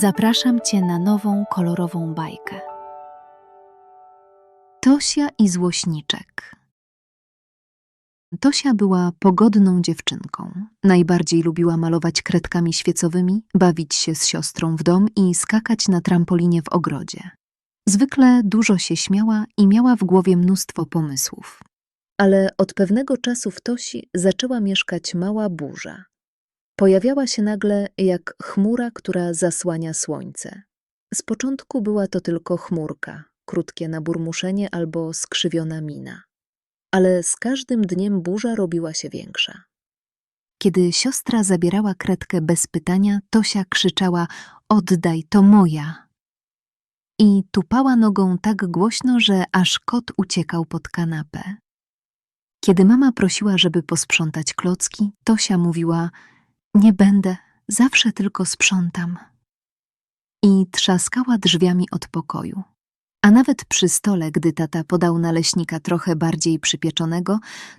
Zapraszam Cię na nową kolorową bajkę. Tosia i Złośniczek. Tosia była pogodną dziewczynką. Najbardziej lubiła malować kredkami świecowymi, bawić się z siostrą w dom i skakać na trampolinie w ogrodzie. Zwykle dużo się śmiała i miała w głowie mnóstwo pomysłów. Ale od pewnego czasu w Tosi zaczęła mieszkać mała burza. Pojawiała się nagle jak chmura, która zasłania słońce. Z początku była to tylko chmurka, krótkie naburmuszenie albo skrzywiona mina. Ale z każdym dniem burza robiła się większa. Kiedy siostra zabierała kredkę bez pytania, Tosia krzyczała: Oddaj, to moja! I tupała nogą tak głośno, że aż kot uciekał pod kanapę. Kiedy mama prosiła, żeby posprzątać klocki, Tosia mówiła: Nie będę, zawsze tylko sprzątam. I trzaskała drzwiami od pokoju. A nawet przy stole, gdy tata podał naleśnika trochę bardziej przypieczonego,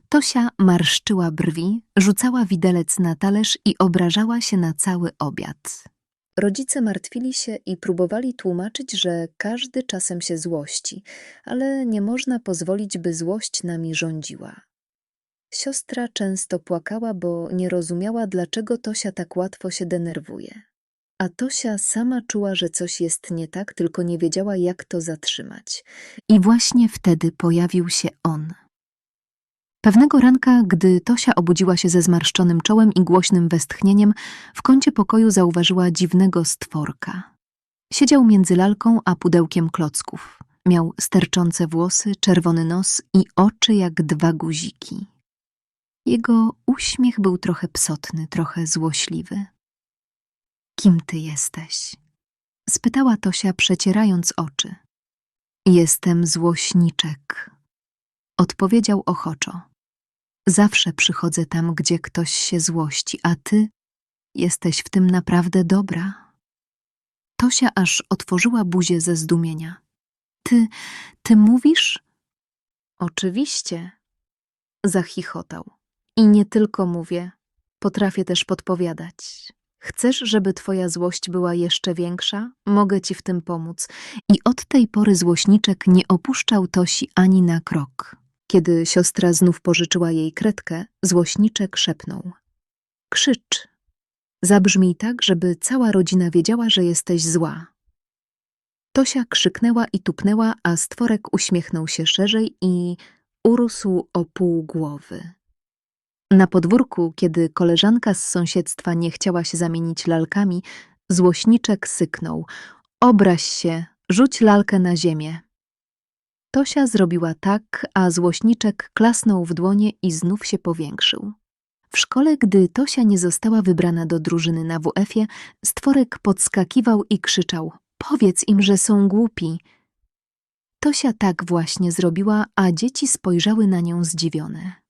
Tosia marszczyła brwi, rzucała widelec na talerz i obrażała się na cały obiad. Rodzice martwili się i próbowali tłumaczyć, że każdy czasem się złości, ale nie można pozwolić, by złość nami rządziła. Siostra często płakała, bo nie rozumiała, dlaczego Tosia tak łatwo się denerwuje. A Tosia sama czuła, że coś jest nie tak, tylko nie wiedziała, jak to zatrzymać. I właśnie wtedy pojawił się on. Pewnego ranka, gdy Tosia obudziła się ze zmarszczonym czołem i głośnym westchnieniem, w kącie pokoju zauważyła dziwnego stworka. Siedział między lalką a pudełkiem klocków. Miał sterczące włosy, czerwony nos i oczy jak dwa guziki. Jego uśmiech był trochę psotny, trochę złośliwy. Kim ty jesteś? spytała Tosia, przecierając oczy. Jestem złośniczek, odpowiedział ochoczo. Zawsze przychodzę tam, gdzie ktoś się złości, a ty jesteś w tym naprawdę dobra. Tosia aż otworzyła buzię ze zdumienia. Ty, ty mówisz? Oczywiście, zachichotał. I nie tylko mówię, potrafię też podpowiadać. Chcesz, żeby twoja złość była jeszcze większa? Mogę ci w tym pomóc. I od tej pory złośniczek nie opuszczał Tosi ani na krok. Kiedy siostra znów pożyczyła jej kredkę, złośniczek szepnął. Krzycz. Zabrzmij tak, żeby cała rodzina wiedziała, że jesteś zła. Tosia krzyknęła i tupnęła, a stworek uśmiechnął się szerzej i urósł o pół głowy. Na podwórku, kiedy koleżanka z sąsiedztwa nie chciała się zamienić lalkami, złośniczek syknął. Obraź się, rzuć lalkę na ziemię. Tosia zrobiła tak, a złośniczek klasnął w dłonie i znów się powiększył. W szkole, gdy Tosia nie została wybrana do drużyny na WF-ie, stworek podskakiwał i krzyczał: Powiedz im, że są głupi. Tosia tak właśnie zrobiła, a dzieci spojrzały na nią zdziwione.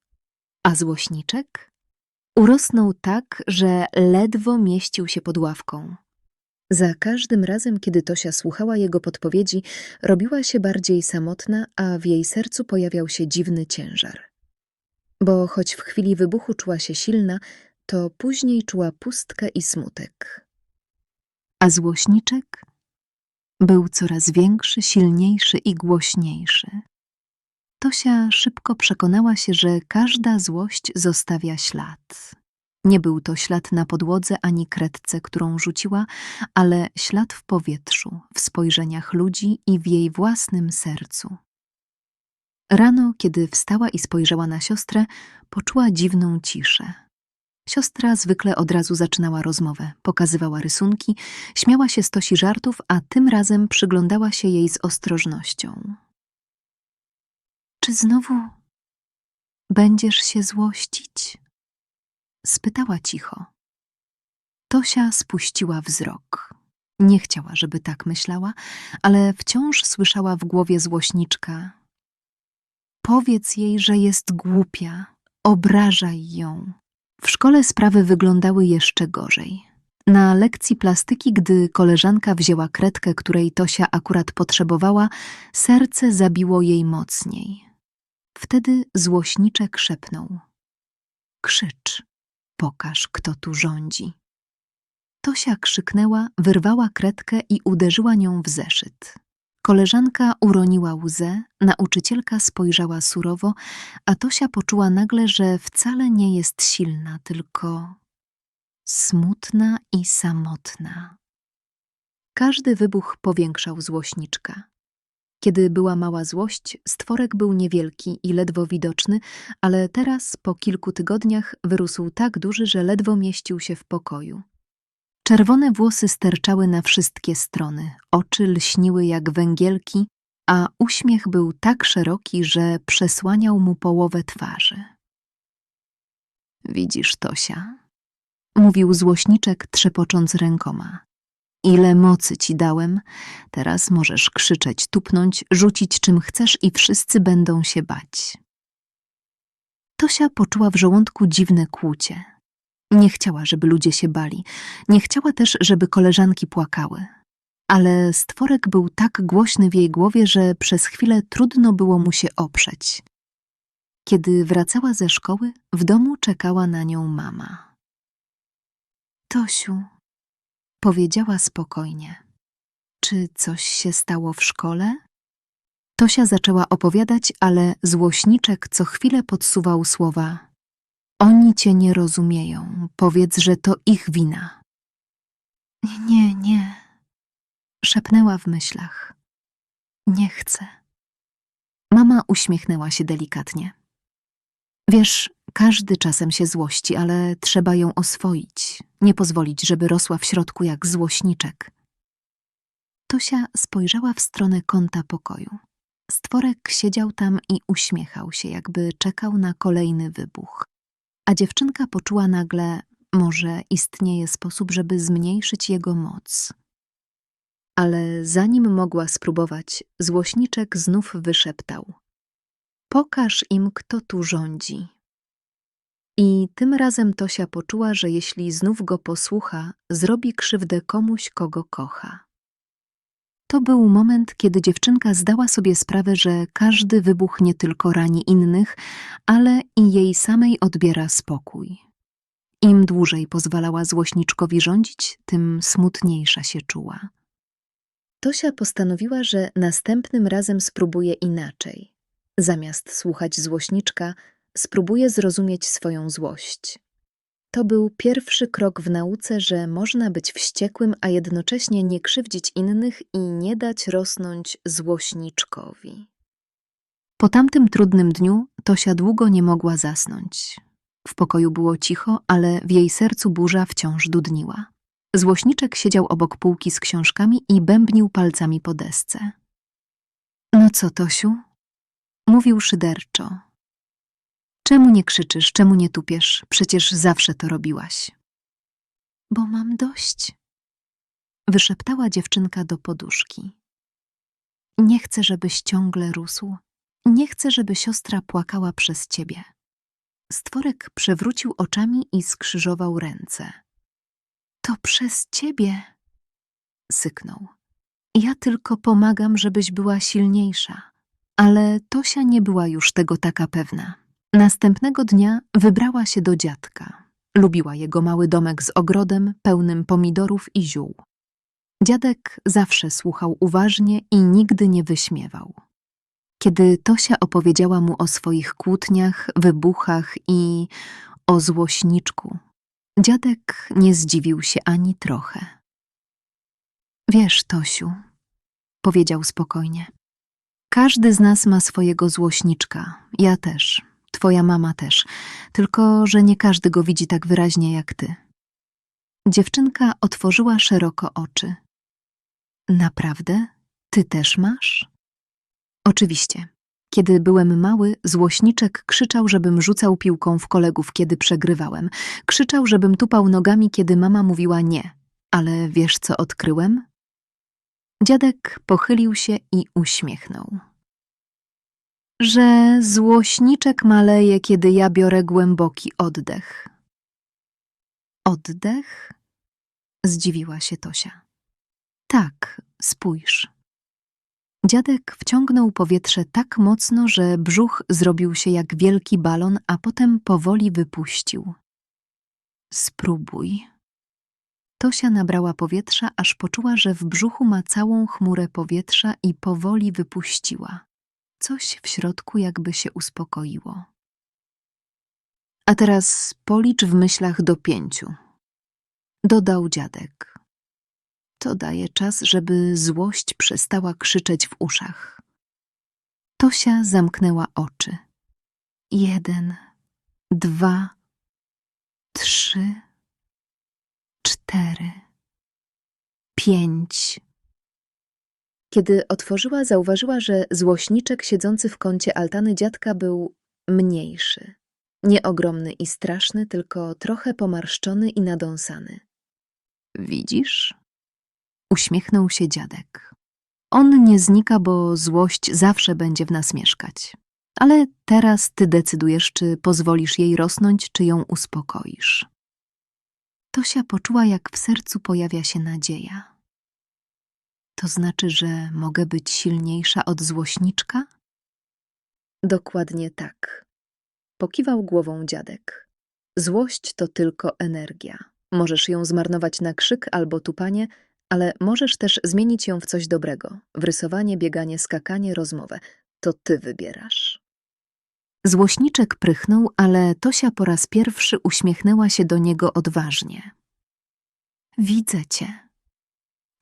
A złośniczek? Urosnął tak, że ledwo mieścił się pod ławką. Za każdym razem, kiedy Tosia słuchała jego podpowiedzi, robiła się bardziej samotna, a w jej sercu pojawiał się dziwny ciężar. Bo choć w chwili wybuchu czuła się silna, to później czuła pustkę i smutek. A złośniczek był coraz większy, silniejszy i głośniejszy. Tosia szybko przekonała się, że każda złość zostawia ślad. Nie był to ślad na podłodze ani kredce, którą rzuciła, ale ślad w powietrzu, w spojrzeniach ludzi i w jej własnym sercu. Rano, kiedy wstała i spojrzała na siostrę, poczuła dziwną ciszę. Siostra zwykle od razu zaczynała rozmowę, pokazywała rysunki, śmiała się z Tosi żartów, a tym razem przyglądała się jej z ostrożnością. Czy znowu będziesz się złościć? spytała cicho. Tosia spuściła wzrok. Nie chciała, żeby tak myślała, ale wciąż słyszała w głowie złośniczka. Powiedz jej, że jest głupia, obrażaj ją. W szkole sprawy wyglądały jeszcze gorzej. Na lekcji plastyki, gdy koleżanka wzięła kredkę, której Tosia akurat potrzebowała, serce zabiło jej mocniej. Wtedy złośniczek szepnął. Krzycz, pokaż, kto tu rządzi. Tosia krzyknęła, wyrwała kredkę i uderzyła nią w zeszyt. Koleżanka uroniła łzę, nauczycielka spojrzała surowo, a Tosia poczuła nagle, że wcale nie jest silna, tylko smutna i samotna. Każdy wybuch powiększał złośniczkę. Kiedy była mała złość, stworek był niewielki i ledwo widoczny, ale teraz, po kilku tygodniach, wyrósł tak duży, że ledwo mieścił się w pokoju. Czerwone włosy sterczały na wszystkie strony, oczy lśniły jak węgielki, a uśmiech był tak szeroki, że przesłaniał mu połowę twarzy. Widzisz, Tosia? Mówił złośniczek, trzepocząc rękoma. Ile mocy ci dałem, teraz możesz krzyczeć, tupnąć, rzucić czym chcesz i wszyscy będą się bać. Tosia poczuła w żołądku dziwne kłucie. Nie chciała, żeby ludzie się bali, nie chciała też, żeby koleżanki płakały. Ale stworek był tak głośny w jej głowie, że przez chwilę trudno było mu się oprzeć. Kiedy wracała ze szkoły, w domu czekała na nią mama. Tosiu, powiedziała spokojnie. Czy coś się stało w szkole? Tosia zaczęła opowiadać, ale złośniczek co chwilę podsuwał słowa. Oni cię nie rozumieją, powiedz, że to ich wina. Nie, nie, szepnęła w myślach. Nie chcę. Mama uśmiechnęła się delikatnie. Wiesz, każdy czasem się złości, ale trzeba ją oswoić, nie pozwolić, żeby rosła w środku jak złośniczek. Tosia spojrzała w stronę kąta pokoju. Stworek siedział tam i uśmiechał się, jakby czekał na kolejny wybuch. A dziewczynka poczuła nagle, może istnieje sposób, żeby zmniejszyć jego moc. Ale zanim mogła spróbować, złośniczek znów wyszeptał. Pokaż im, kto tu rządzi. I tym razem Tosia poczuła, że jeśli znów go posłucha, zrobi krzywdę komuś, kogo kocha. To był moment, kiedy dziewczynka zdała sobie sprawę, że każdy wybuch nie tylko rani innych, ale i jej samej odbiera spokój. Im dłużej pozwalała złośniczkowi rządzić, tym smutniejsza się czuła. Tosia postanowiła, że następnym razem spróbuje inaczej. Zamiast słuchać złośniczka, spróbuje zrozumieć swoją złość. To był pierwszy krok w nauce, że można być wściekłym, a jednocześnie nie krzywdzić innych i nie dać rosnąć złośniczkowi. Po tamtym trudnym dniu Tosia długo nie mogła zasnąć. W pokoju było cicho, ale w jej sercu burza wciąż dudniła. Złośniczek siedział obok półki z książkami i bębnił palcami po desce. No co, Tosiu? Mówił szyderczo. Czemu nie krzyczysz, czemu nie tupiesz? Przecież zawsze to robiłaś. Bo mam dość. Wyszeptała dziewczynka do poduszki. Nie chcę, żebyś ciągle rósł. Nie chcę, żeby siostra płakała przez ciebie. Stworek przewrócił oczami i skrzyżował ręce. To przez ciebie, syknął. Ja tylko pomagam, żebyś była silniejsza. Ale Tosia nie była już tego taka pewna. Następnego dnia wybrała się do dziadka. Lubiła jego mały domek z ogrodem pełnym pomidorów i ziół. Dziadek zawsze słuchał uważnie i nigdy nie wyśmiewał. Kiedy Tosia opowiedziała mu o swoich kłótniach, wybuchach i o złośniczku, dziadek nie zdziwił się ani trochę. Wiesz, Tosiu, powiedział spokojnie, każdy z nas ma swojego złośniczka, ja też, twoja mama też, tylko że nie każdy go widzi tak wyraźnie jak ty. Dziewczynka otworzyła szeroko oczy. Naprawdę? Ty też masz? Oczywiście. Kiedy byłem mały, złośniczek krzyczał, żebym rzucał piłką w kolegów, kiedy przegrywałem. Krzyczał, żebym tupał nogami, kiedy mama mówiła nie. Ale wiesz, co odkryłem? Dziadek pochylił się i uśmiechnął. Że złośniczek maleje, kiedy ja biorę głęboki oddech. Oddech? Zdziwiła się Tosia. Tak, spójrz. Dziadek wciągnął powietrze tak mocno, że brzuch zrobił się jak wielki balon, a potem powoli wypuścił. Spróbuj. Tosia nabrała powietrza, aż poczuła, że w brzuchu ma całą chmurę powietrza i powoli wypuściła. Coś w środku jakby się uspokoiło. A teraz policz w myślach do pięciu. Dodał dziadek. To daje czas, żeby złość przestała krzyczeć w uszach. Tosia zamknęła oczy. Jeden, dwa, trzy, cztery, pięć. Kiedy otworzyła, zauważyła, że złośniczek siedzący w kącie altany dziadka był mniejszy. Nie ogromny i straszny, tylko trochę pomarszczony i nadąsany. Widzisz? Uśmiechnął się dziadek. On nie znika, bo złość zawsze będzie w nas mieszkać. Ale teraz ty decydujesz, czy pozwolisz jej rosnąć, czy ją uspokoisz. Tosia poczuła, jak w sercu pojawia się nadzieja. To znaczy, że mogę być silniejsza od złośniczka? Dokładnie tak. Pokiwał głową dziadek. Złość to tylko energia. Możesz ją zmarnować na krzyk albo tupanie, ale możesz też zmienić ją w coś dobrego. W rysowanie, bieganie, skakanie, rozmowę. To ty wybierasz. Złośniczek prychnął, ale Tosia po raz pierwszy uśmiechnęła się do niego odważnie. Widzę cię,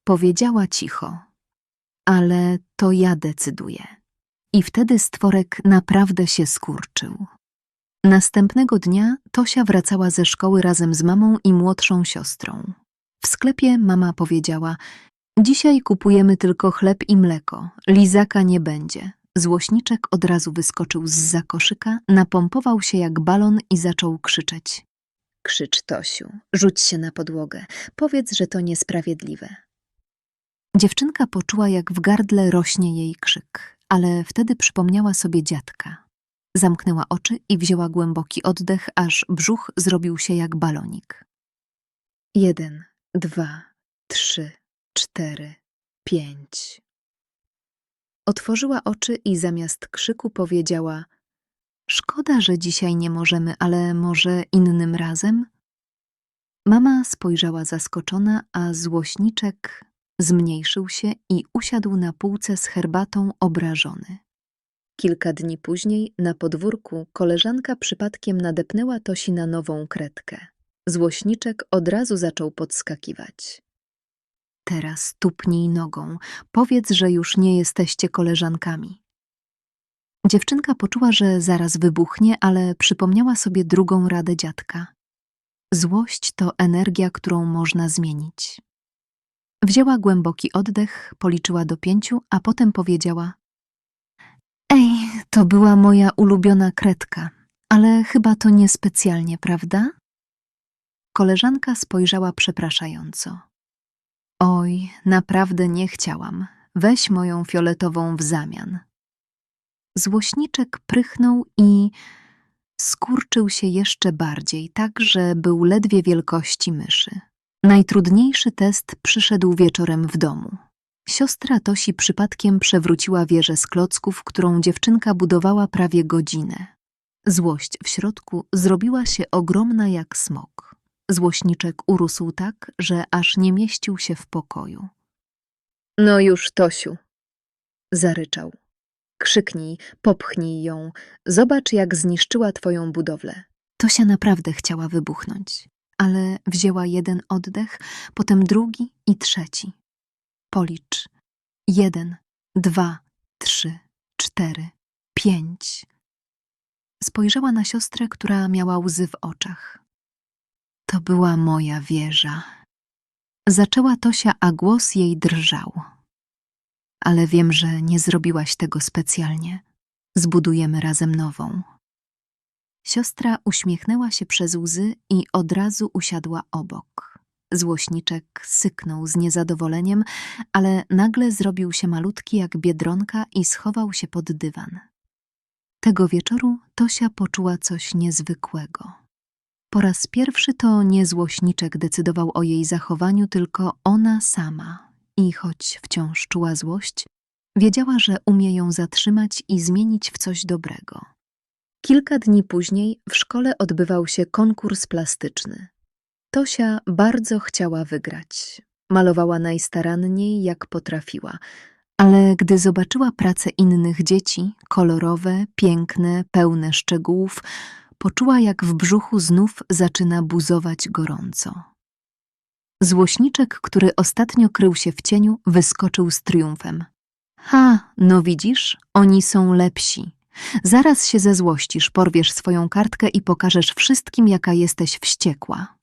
powiedziała cicho, ale to ja decyduję. I wtedy stworek naprawdę się skurczył. Następnego dnia Tosia wracała ze szkoły razem z mamą i młodszą siostrą. W sklepie mama powiedziała: Dzisiaj kupujemy tylko chleb i mleko, lizaka nie będzie. Złośniczek od razu wyskoczył z za koszyka, napompował się jak balon i zaczął krzyczeć. Krzycz, Tosiu, rzuć się na podłogę, powiedz, że to niesprawiedliwe. Dziewczynka poczuła, jak w gardle rośnie jej krzyk, ale wtedy przypomniała sobie dziadka. Zamknęła oczy i wzięła głęboki oddech, aż brzuch zrobił się jak balonik. Jeden, dwa, trzy, cztery, pięć. Otworzyła oczy i zamiast krzyku powiedziała: Szkoda, że dzisiaj nie możemy, ale może innym razem? Mama spojrzała zaskoczona, a złośniczek zmniejszył się i usiadł na półce z herbatą obrażony. Kilka dni później na podwórku koleżanka przypadkiem nadepnęła Tosi na nową kredkę. Złośniczek od razu zaczął podskakiwać. Teraz tupnij nogą, powiedz, że już nie jesteście koleżankami. Dziewczynka poczuła, że zaraz wybuchnie, ale przypomniała sobie drugą radę dziadka. Złość to energia, którą można zmienić. Wzięła głęboki oddech, policzyła do pięciu, a potem powiedziała: Ej, to była moja ulubiona kredka, ale chyba to niespecjalnie, prawda? Koleżanka spojrzała przepraszająco. Oj, naprawdę nie chciałam. Weź moją fioletową w zamian. Złośniczek prychnął i skurczył się jeszcze bardziej, tak że był ledwie wielkości myszy. Najtrudniejszy test przyszedł wieczorem w domu. Siostra Tosi przypadkiem przewróciła wieżę z klocków, którą dziewczynka budowała prawie godzinę. Złość w środku zrobiła się ogromna jak smok. Złośniczek urósł tak, że aż nie mieścił się w pokoju. No już, Tosiu, zaryczał. Krzyknij, popchnij ją, zobacz, jak zniszczyła twoją budowlę. Tosia naprawdę chciała wybuchnąć, ale wzięła jeden oddech, potem drugi i trzeci. Policz. Jeden, dwa, trzy, cztery, pięć. Spojrzała na siostrę, która miała łzy w oczach. To była moja wieża. Zaczęła Tosia, a głos jej drżał. Ale wiem, że nie zrobiłaś tego specjalnie. Zbudujemy razem nową. Siostra uśmiechnęła się przez łzy i od razu usiadła obok. Złośniczek syknął z niezadowoleniem, ale nagle zrobił się malutki jak biedronka i schował się pod dywan. Tego wieczoru Tosia poczuła coś niezwykłego. Po raz pierwszy to nie złośniczek decydował o jej zachowaniu, tylko ona sama. I choć wciąż czuła złość, wiedziała, że umie ją zatrzymać i zmienić w coś dobrego. Kilka dni później w szkole odbywał się konkurs plastyczny. Tosia bardzo chciała wygrać. Malowała najstaranniej, jak potrafiła. Ale gdy zobaczyła pracę innych dzieci, kolorowe, piękne, pełne szczegółów, poczuła, jak w brzuchu znów zaczyna buzować gorąco. Złośniczek, który ostatnio krył się w cieniu, wyskoczył z triumfem. Ha, no widzisz, oni są lepsi. Zaraz się zezłościsz, porwiesz swoją kartkę i pokażesz wszystkim, jaka jesteś wściekła.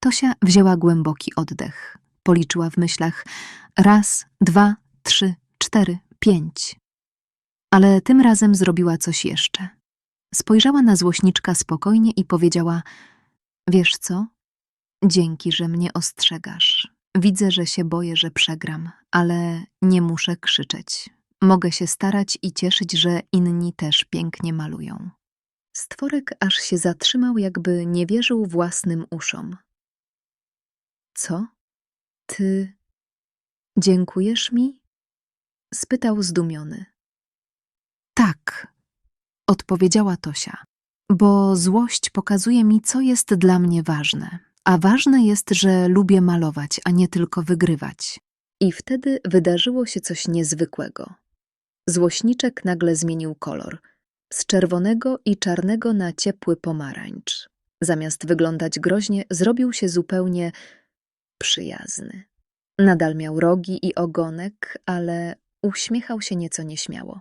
Tosia wzięła głęboki oddech. Policzyła w myślach raz, dwa, trzy, cztery, pięć. Ale tym razem zrobiła coś jeszcze. Spojrzała na złośniczka spokojnie i powiedziała: Wiesz co? Dzięki, że mnie ostrzegasz. Widzę, że się boję, że przegram, ale nie muszę krzyczeć. Mogę się starać i cieszyć, że inni też pięknie malują. Stworek aż się zatrzymał, jakby nie wierzył własnym uszom. Co? Ty dziękujesz mi? spytał zdumiony. Tak, odpowiedziała Tosia, bo złość pokazuje mi, co jest dla mnie ważne. A ważne jest, że lubię malować, a nie tylko wygrywać. I wtedy wydarzyło się coś niezwykłego. Złośniczek nagle zmienił kolor z czerwonego i czarnego na ciepły pomarańcz. Zamiast wyglądać groźnie, zrobił się zupełnie przyjazny. Nadal miał rogi i ogonek, ale uśmiechał się nieco nieśmiało.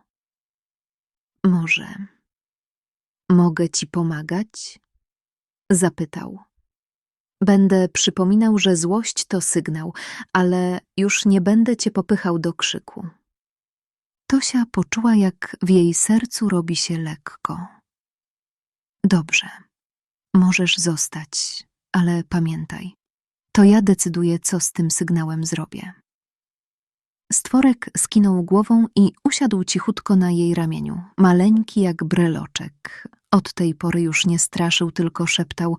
Może mogę ci pomagać? Zapytał. Będę przypominał, że złość to sygnał, ale już nie będę cię popychał do krzyku. Tosia poczuła, jak w jej sercu robi się lekko. Dobrze, możesz zostać, ale pamiętaj, to ja decyduję, co z tym sygnałem zrobię. Stworek skinął głową i usiadł cichutko na jej ramieniu, maleńki jak breloczek. Od tej pory już nie straszył, tylko szeptał: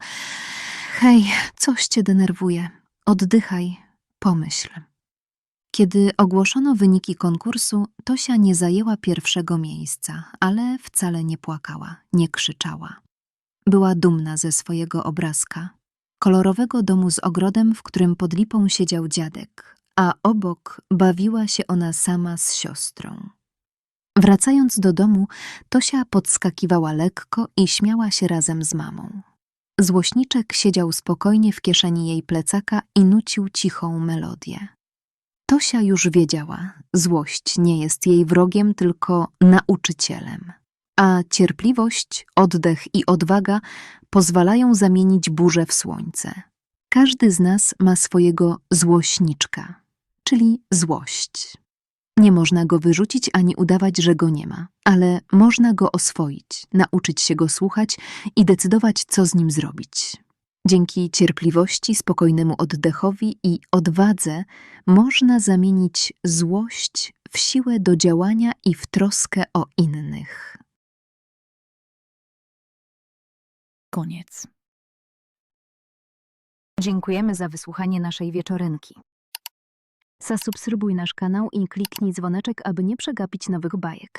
Hej, coś cię denerwuje. Oddychaj, pomyśl. Kiedy ogłoszono wyniki konkursu, Tosia nie zajęła pierwszego miejsca, ale wcale nie płakała, nie krzyczała. Była dumna ze swojego obrazka, kolorowego domu z ogrodem, w którym pod lipą siedział dziadek, a obok bawiła się ona sama z siostrą. Wracając do domu, Tosia podskakiwała lekko i śmiała się razem z mamą. Złośniczek siedział spokojnie w kieszeni jej plecaka i nucił cichą melodię. Tosia już wiedziała, złość nie jest jej wrogiem, tylko nauczycielem. A cierpliwość, oddech i odwaga pozwalają zamienić burzę w słońce. Każdy z nas ma swojego złośniczka, czyli złość. Nie można go wyrzucić ani udawać, że go nie ma, ale można go oswoić, nauczyć się go słuchać i decydować, co z nim zrobić. Dzięki cierpliwości, spokojnemu oddechowi i odwadze można zamienić złość w siłę do działania i w troskę o innych. Koniec. Dziękujemy za wysłuchanie naszej wieczorynki. Zasubskrybuj nasz kanał i kliknij dzwoneczek, aby nie przegapić nowych bajek.